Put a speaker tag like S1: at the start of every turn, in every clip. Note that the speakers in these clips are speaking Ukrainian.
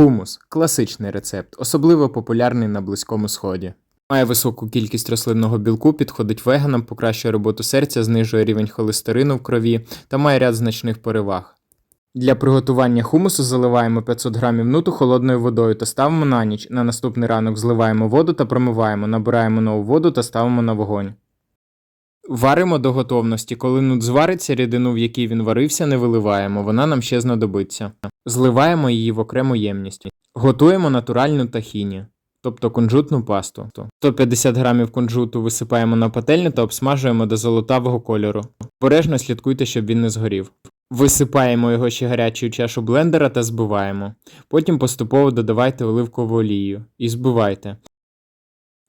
S1: Хумус класичний рецепт, особливо популярний на Близькому Сході. Має високу кількість рослинного білку, підходить веганам, покращує роботу серця, знижує рівень холестерину в крові та має ряд значних переваг. Для приготування хумусу заливаємо 500 г нуту холодною водою та ставимо на ніч. На наступний ранок зливаємо воду та промиваємо, набираємо нову воду та ставимо на вогонь. Варимо до готовності. Коли нут звариться, рідину, в якій він варився, не виливаємо, вона нам ще знадобиться. Зливаємо її в окрему ємність. Готуємо натуральну тахіні, тобто кунжутну пасту. 150 г кунжуту висипаємо на пательню та обсмажуємо до золотавого кольору. Обережно слідкуйте, щоб він не згорів. Висипаємо його ще гарячу чашу блендера та збиваємо. Потім поступово додавайте оливкову олію і збивайте.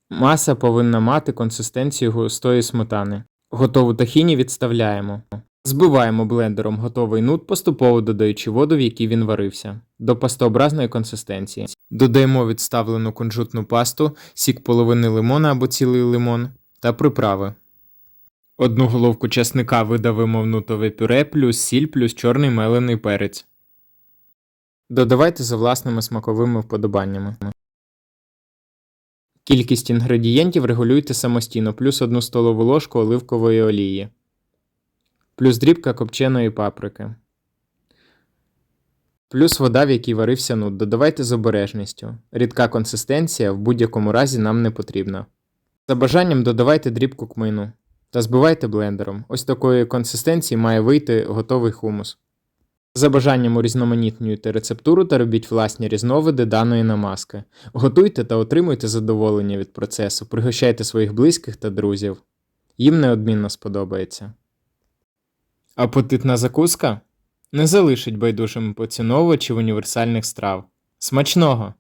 S1: Маса повинна мати консистенцію густої сметани. Готову тахіні відставляємо. Збиваємо блендером готовий нут, поступово додаючи воду, в якій він варився, до пастообразної консистенції. Додаємо відставлену кунжутну пасту, сік половини лимона або цілий лимон та приправи. Одну головку часника видавимо в нутове пюре, плюс сіль, плюс чорний мелений перець. Додавайте за власними смаковими вподобаннями. Кількість інгредієнтів регулюйте самостійно, плюс 1 столову ложку оливкової олії, плюс дрібка копченої паприки, плюс вода, в якій варився нут. Додавайте з обережністю. Рідка консистенція в будь-якому разі нам не потрібна. За бажанням додавайте дрібку кмину та збивайте блендером. Ось такої консистенції має вийти готовий хумус. За бажанням урізноманітнюйте рецептуру та робіть власні різновиди даної намазки. Готуйте та отримуйте задоволення від процесу, пригощайте своїх близьких та друзів. Їм неодмінно сподобається. Апетитна закуска не залишить байдужими поціновувачів універсальних страв. Смачного!